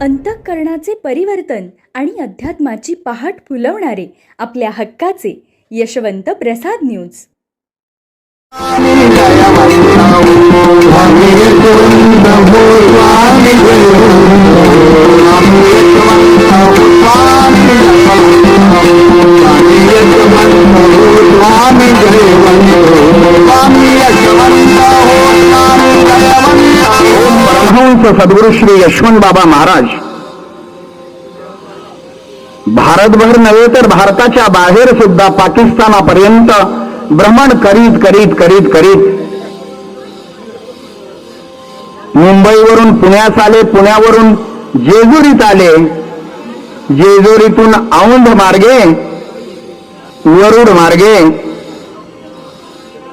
अंतःकरणाचे परिवर्तन आणि अध्यात्माची पहाट फुलवणारे आपल्या हक्काचे यशवंत प्रसाद न्यूज. सद्गुरु श्री यशवंत बाबा महाराज. भारतभर नव्हे तर भारताच्या बाहेर सुद्धा पाकिस्तानापर्यंत भ्रमण करीत करीत करीत करीत. मुंबईवरून पुण्यास आले पुण्यावरून जेजुरीत आले. जेजुरीतून औंध मार्गे वरुड मार्गे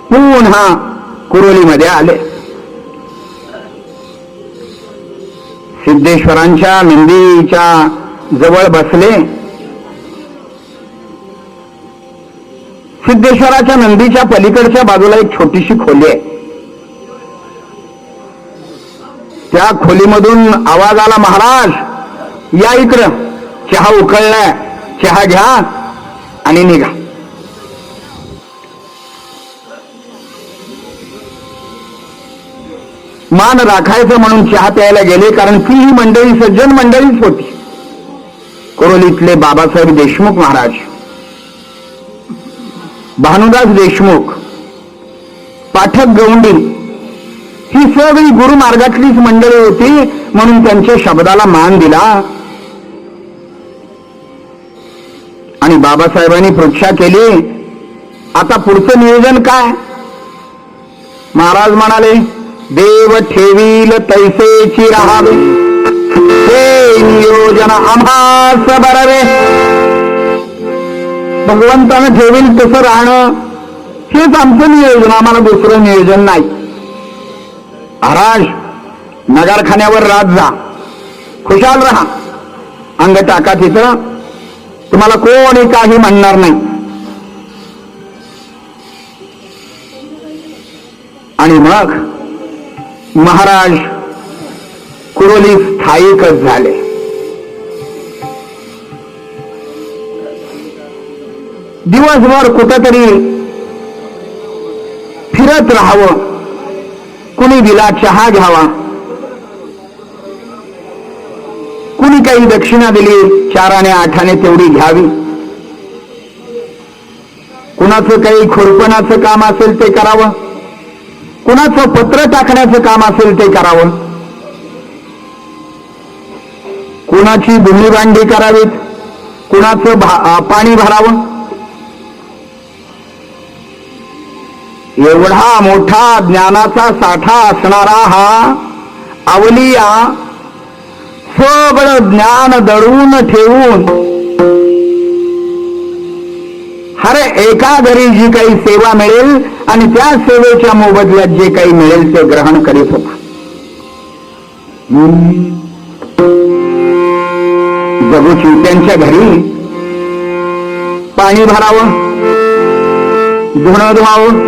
पुन्हा कुरोलीमध्ये आले. सिद्धेश्वरांच्या नंदीच्या जवळ बसले. सिद्धेश्वराच्या नंदीच्या पलीकडच्या बाजूला एक छोटीशी खोली आहे. त्या खोलीमधून आवाज आला महाराज या इकडं. चहा उकळलाय. चहा घ्या आणि निघा. मान राखायचं म्हणून चहा प्यायला गेले कारण ती ही मंडळी सज्जन मंडळीच होती. कोरोलीतले बाबासाहेब देशमुख महाराज भानुदास देशमुख पाठक गवंडी ही सगळी गुरु मार्गातलीच मंडळी होती म्हणून त्यांच्या शब्दाला मान दिला. आणि बाबासाहेबांनी परीक्षा केली आता पुढचं नियोजन काय? महाराज म्हणाले देव ठेवील तैसेची राहावे. हे नियोजन आम्हास बरावे. भगवंतानं ठेवील तसं राहणं हेच आमचं नियोजन. आम्हाला दुसरं नियोजन नाही. महाराज नगारखान्यावर रात जा. खुशाल राहा. अंग टाका तिथं. तुम्हाला कोणी काही म्हणणार नाही. आणि मग महाराज कुरोली स्थायिकच झाले. दिवसभर कुठंतरी फिरत राहावं कुणी दिला चहा घ्यावा कुणी काही दक्षिणा दिली चाराने आठाने तेवढी घ्यावी. कुणाचं काही खुरपणाचं काम असेल ते करावं. कुणाचं पत्र टाकण्याचं काम असेल ते करावं. कुणाची भूमी भांडी करावीत? कुणाचं भा- पाणी भरावं? एवढा मोठा ज्ञानाचा साठा असणारा हा अवलिया सगळं ज्ञान दडवून ठेवून हर एका घरी जी काही सेवा मिळेल आणि त्या सेवेच्या मोबदल्यात जे काही मिळेल ते ग्रहण करीत होता. जगू त्यांच्या घरी. पाणी भरावं धुणं धुवावं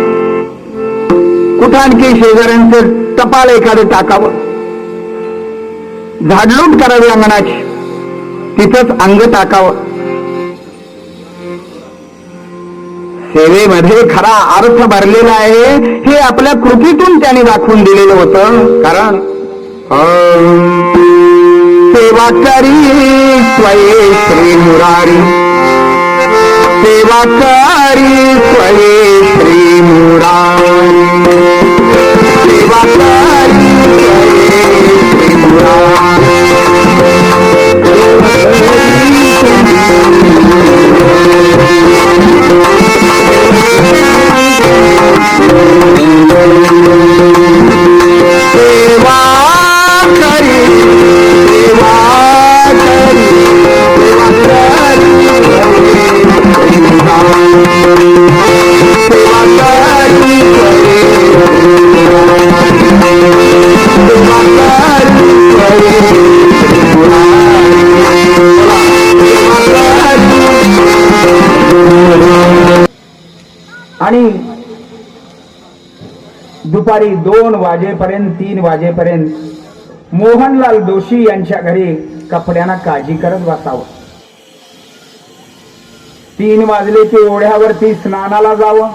कुठं आणखी शेजाऱ्यांचं टपाल एखादं टाकावं. झाडलूट करावी अंगणाची तिथंच अंग टाकावं. सेवेमध्ये खरा अर्थ भरलेला आहे. हे आपल्या कृतीतून त्याने दाखवून दिलेलं होतं. कारण सेवा करी स्वये श्री मुरारी. सेवा करी स्वये श्री मुरारी. सेवा करी स्वये श्री मुरारी. आणि दुपारी दोन वाजेपर्यंत तीन वाजेपर्यंत मोहनलाल जोशी यांच्या घरी कपड्यांना काळजी करत बसावं. तीन वाजले की ओढ्यावरती स्नानाला जावं.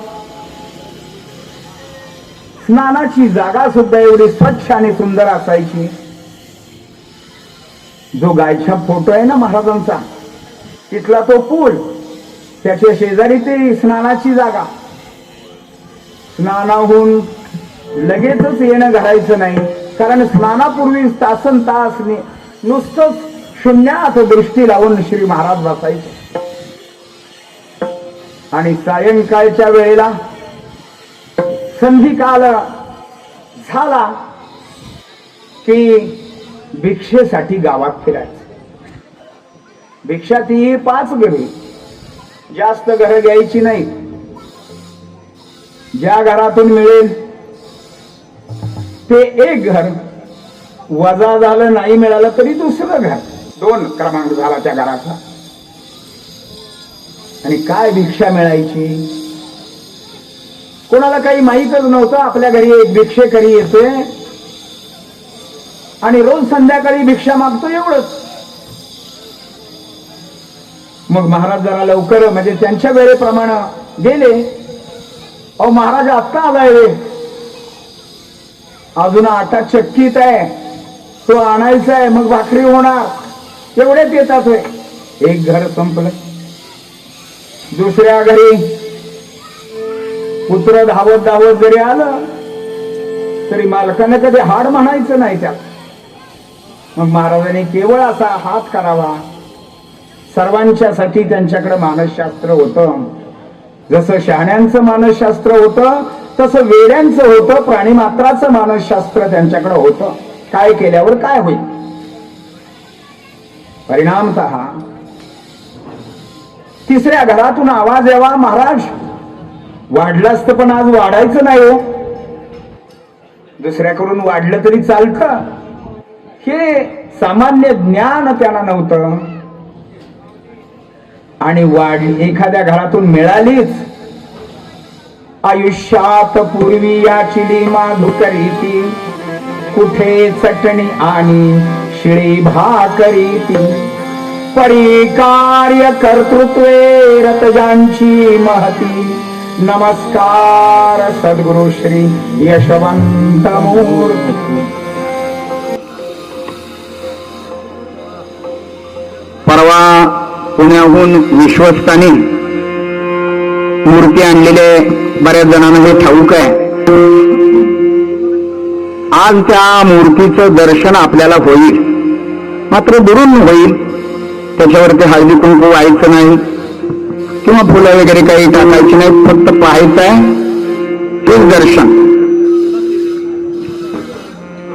स्नानाची जागा सुद्धा एवढी स्वच्छ आणि सुंदर असायची. जो गायछा फोटो आहे ना महाराजांचा तिथला तो पूल त्याच्या शेजारी ते स्नानाची जागा. स्नानाहून लगेचच येणं घडायचं नाही. कारण स्नानापूर्वी तासन तास नुसतंच शून्यात दृष्टी लावून श्री महाराज बसायचे. आणि सायंकाळच्या वेळेला संधिकाल झाला की भिक्षेसाठी गावात फिरायचं. भिक्षा ती पाच घरी जास्त घरं घ्यायची नाही. ज्या घरातून मिळेल ते एक घर. वजा झालं नाही मिळालं तरी दुसरं घर. दोन क्रमांक झाला त्या घराचा. आणि काय भिक्षा मिळायची? कोणाला काही माहीतच नव्हतं आपल्या घरी एक भिक्षेकरी येते आणि रोज संध्याकाळी भिक्षा मागतो एवढंच. मग महाराज जरा लवकर म्हणजे त्यांच्या वेळेप्रमाणे गेले. अहो महाराज आत्ता आलाय रे. अजून आटा चक्कीत आहे. तो आणायचा आहे मग भाकरी होणार. एवढेच येतात एक घर संपलं. दुसऱ्या घरी पुत्र धावत धावत जरी आलं तरी मालकाने कधी हाड म्हणायचं नाही त्यात. मग महाराजांनी केवळ असा हात करावा. सर्वांच्यासाठी त्यांच्याकडे मानसशास्त्र होतं. जसं शहाण्यांचं मानसशास्त्र होतं तसं वेड्यांचं होतं प्राणीमात्राचं मानसशास्त्र त्यांच्याकडे होतं. काय केल्यावर काय होईल? परिणामत तिसऱ्या घरातून आवाज यावा महाराज वाढलं तर पण आज वाढायचं नाही हो. दुसऱ्याकडून वाढलं तरी चालतं. हे सामान्य ज्ञान त्यांना नव्हतं. आणि वाढ एखाद्या घरातून मिळालीच. आयुष्यात पूर्वी या चिली माधुकरीती कुठे चटणी आणि शिळी भाकरीती परी कार्य कर्तृत्वे रतजांची महती. नमस्कार सद्गुरु श्री यशवंत मूर्ती. पुण्याहून विश्वस्तानी मूर्ती आणलेले बऱ्याच जणांना हे ठाऊक आहे. आज त्या मूर्तीचं दर्शन आपल्याला होईल. मात्र दुरून होईल. त्याच्यावरती हळदी कुंकू व्हायचं नाही. किंवा फुलं वगैरे काही टाकायची नाही. फक्त पाहायचं आहे. तेच दर्शन.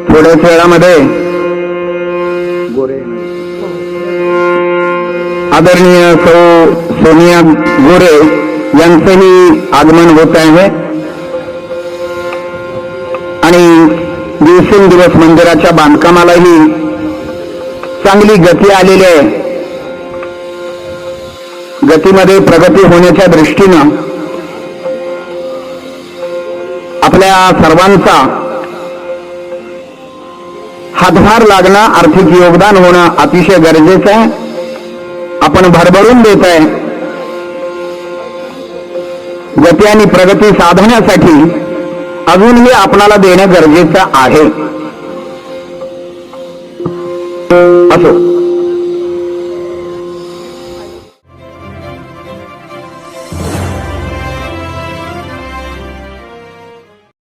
थोड्याच वेळामध्ये आदरणीय सौ सोनिया गोरे यांचंही आगमन होत आहे. आणि दिवसेंदिवस मंदिराच्या बांधकामालाही चांगली गती आलेली आहे. गतीमध्ये प्रगती होण्याच्या दृष्टीनं आपल्या सर्वांचा हातभार लागणं आर्थिक योगदान होणं अतिशय गरजेचं आहे. आपण भरभरून देत आहे. गती आणि प्रगती साधण्यासाठी अजूनही आपणाला देणं गरजेचं आहे. असो.